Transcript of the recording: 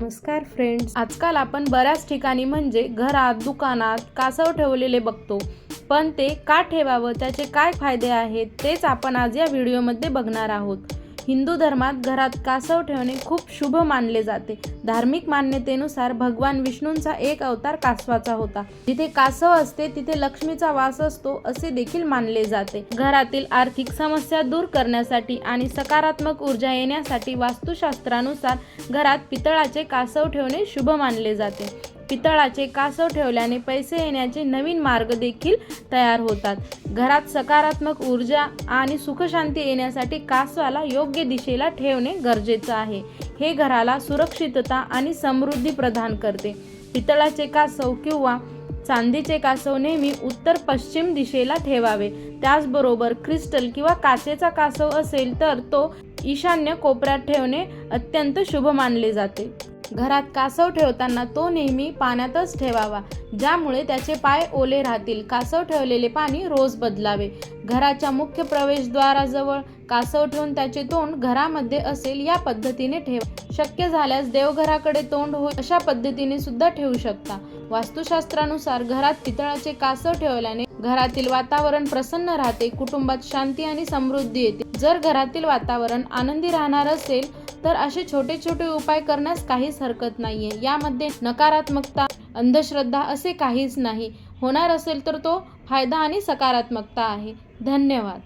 नमस्कार फ्रेंड्स आजकाल आपण बऱ्याच ठिकाणी म्हणजे घरात दुकानात कासव ठेवलेले बघतो. पण ते का ठेवावं त्याचे काय फायदे आहेत तेच आपण आज या व्हिडिओमध्ये बघणार आहोत. हिंदू धर्मात घरात कासव ठेवणे खूप शुभ मानले जाते. धार्मिक मान्यतेनुसार भगवान विष्णूंचा एक अवतार कासवाचा होता. जिथे कासव असते तिथे लक्ष्मीचा वास असतो असे देखील मानले जाते. घरातील आर्थिक समस्या दूर करण्यासाठी आणि सकारात्मक ऊर्जा येण्यासाठी वास्तुशास्त्रानुसार घरात पितळाचे कासव ठेवणे शुभ मानले जाते. पितळाचे कासव ठेवल्याने पैसे येण्याचे नवीन मार्ग देखील तयार होतात. घरात सकारात्मक ऊर्जा आणि सुखशांती येण्यासाठी कासवाला योग्य दिशेला ठेवणे गरजेचं आहे. हे घराला सुरक्षितता आणि समृद्धी प्रदान करते. पितळाचे कासव किंवा चांदीचे कासव नेहमी उत्तर पश्चिम दिशेला ठेवावे. त्याचबरोबर क्रिस्टल किंवा काचेचा कासव असेल तर तो ईशान्य कोपऱ्यात ठेवणे अत्यंत शुभ मानले जाते. घरात कासव ठेवताना तो नेहमी पाण्यातच ठेवावा. ज्यामुळे त्याचे पाय ओले राहतील. कासव ठेवलेले पाणी रोज बदलावे. घराच्या मुख्य प्रवेशद्वाराजवळ कासव ठेवून त्याचे तोंड घरामध्ये असेल या पद्धतीने ठेवा. शक्य झाल्यास देवघराकडे तोंड हो अशा पद्धतीने सुद्धा ठेवू शकता. वास्तुशास्त्रानुसार घरात पितळाचे कासव ठेवल्याने घरातील वातावरण प्रसन्न राहते कुटुंबात शांती आणि समृद्धी येते. जर घरातील वातावरण आनंदी राहणार असेल तर असे छोटे छोटे उपाय करण्यास काहीच हरकत नाहीये. यामध्ये नकारात्मकता अंधश्रद्धा असे काहीच नाही. होणार असेल तर तो फायदा आणि सकारात्मकता आहे. धन्यवाद.